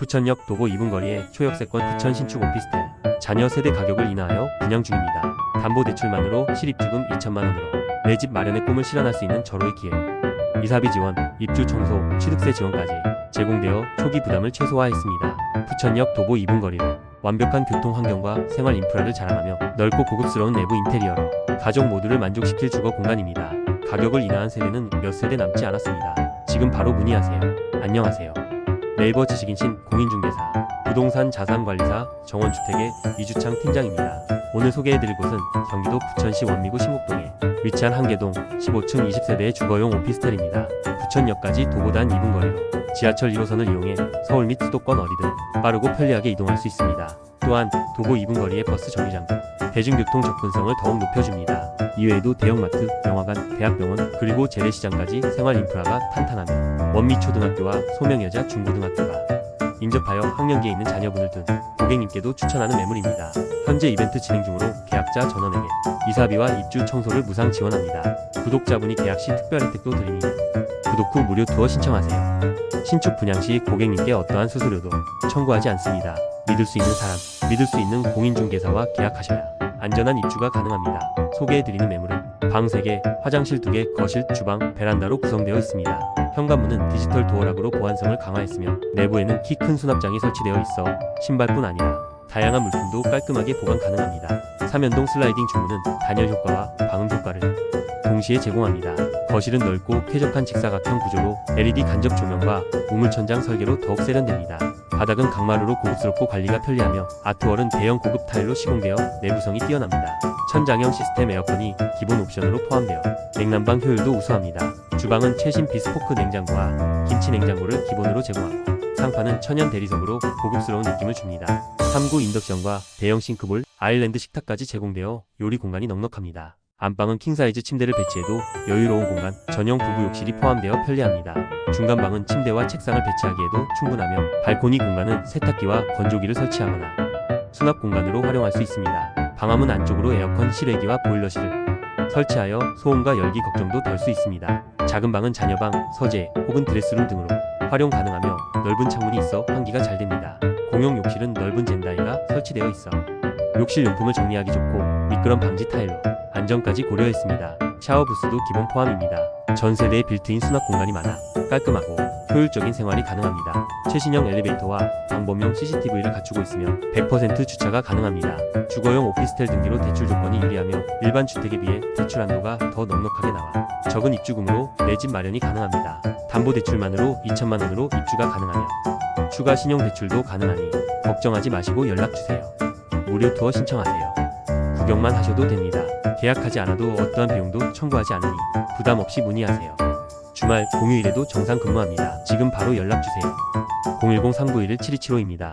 부천역 도보 2분 거리의 초역세권 부천 신축 오피스텔 자녀 세대 가격을 인하하여 분양 중입니다. 담보대출만으로 실입주금 2천만 원으로 내 집 마련의 꿈을 실현할 수 있는 절호의 기회. 이사비 지원, 입주 청소, 취득세 지원까지 제공되어 초기 부담을 최소화했습니다. 부천역 도보 2분 거리로 완벽한 교통 환경과 생활 인프라를 자랑하며 넓고 고급스러운 내부 인테리어로 가족 모두를 만족시킬 주거 공간입니다. 가격을 인하한 세대는 몇 세대 남지 않았습니다. 지금 바로 문의하세요. 안녕하세요. 네이버 지식인신 공인중개사 부동산 자산관리사 정원주택의 이주창 팀장입니다. 오늘 소개해드릴 곳은 경기도 부천시 원미구 신곡동에 위치한 한계동 15층 20세대의 주거용 오피스텔입니다. 부천역까지 도보단 2분 거리로 지하철 1호선을 이용해 서울 및 수도권 어디든 빠르고 편리하게 이동할 수 있습니다. 또한 도보 2분 거리의 버스 정류장 등 대중교통 접근성을 더욱 높여줍니다. 이외에도 대형마트, 영화관, 대학병원, 그리고 재래시장까지 생활 인프라가 탄탄하며 원미초등학교와 소명여자 중고등학교가 인접하여 학년기에 있는 자녀분을 둔 고객님께도 추천하는 매물입니다. 현재 이벤트 진행 중으로 계약자 전원에게 이사비와 입주 청소를 무상 지원합니다. 구독자분이 계약 시 특별 혜택도 드리니 구독 후 무료 투어 신청하세요. 신축 분양 시 고객님께 어떠한 수수료도 청구하지 않습니다. 믿을 수 있는 사람, 믿을 수 있는 공인중개사와 계약하셔야 안전한 입주가 가능합니다. 소개해드리는 매물은 방 3개, 화장실 2개, 거실, 주방, 베란다로 구성되어 있습니다. 현관문은 디지털 도어락으로 보안성을 강화했으며 내부에는 키 큰 수납장이 설치되어 있어 신발뿐 아니라 다양한 물품도 깔끔하게 보관 가능합니다. 삼연동 슬라이딩 주문은 단열 효과와 방음 효과를 동시에 제공합니다. 거실은 넓고 쾌적한 직사각형 구조로 LED 간접 조명과 우물천장 설계로 더욱 세련됩니다. 바닥은 강마루로 고급스럽고 관리가 편리하며 아트월은 대형 고급 타일로 시공되어 내부성이 뛰어납니다. 천장형 시스템 에어컨이 기본 옵션으로 포함되어 냉난방 효율도 우수합니다. 주방은 최신 비스포크 냉장고와 김치 냉장고를 기본으로 제공하고 상판은 천연 대리석으로 고급스러운 느낌을 줍니다. 3구 인덕션과 대형 싱크볼, 아일랜드 식탁까지 제공되어 요리 공간이 넉넉합니다. 안방은 킹사이즈 침대를 배치해도 여유로운 공간, 전용 부부 욕실이 포함되어 편리합니다. 중간방은 침대와 책상을 배치하기에도 충분하며 발코니 공간은 세탁기와 건조기를 설치하거나 수납 공간으로 활용할 수 있습니다. 방화문 안쪽으로 에어컨 실외기와 보일러실을 설치하여 소음과 열기 걱정도 덜 수 있습니다. 작은 방은 자녀방, 서재 혹은 드레스룸 등으로 활용 가능하며 넓은 창문이 있어 환기가 잘 됩니다. 공용 욕실은 넓은 젠다이가 설치되어 있어 욕실 용품을 정리하기 좋고 미끄럼 방지 타일로 안전까지 고려했습니다. 샤워 부스도 기본 포함입니다. 전 세대의 빌트인 수납 공간이 많아 깔끔하고 효율적인 생활이 가능합니다. 최신형 엘리베이터와 방범용 CCTV를 갖추고 있으며 100% 주차가 가능합니다. 주거용 오피스텔 등기로 대출 조건이 유리하며 일반 주택에 비해 대출 한도가 더 넉넉하게 나와 적은 입주금으로 내 집 마련이 가능합니다. 담보대출만으로 2천만 원으로 입주가 가능하며 추가 신용대출도 가능하니 걱정하지 마시고 연락주세요. 무료 투어 신청하세요. 구경만 하셔도 됩니다. 계약하지 않아도 어떠한 비용도 청구하지 않으니 부담 없이 문의하세요. 주말 공휴일에도 정상 근무합니다. 지금 바로 연락주세요. 010-391-7275입니다.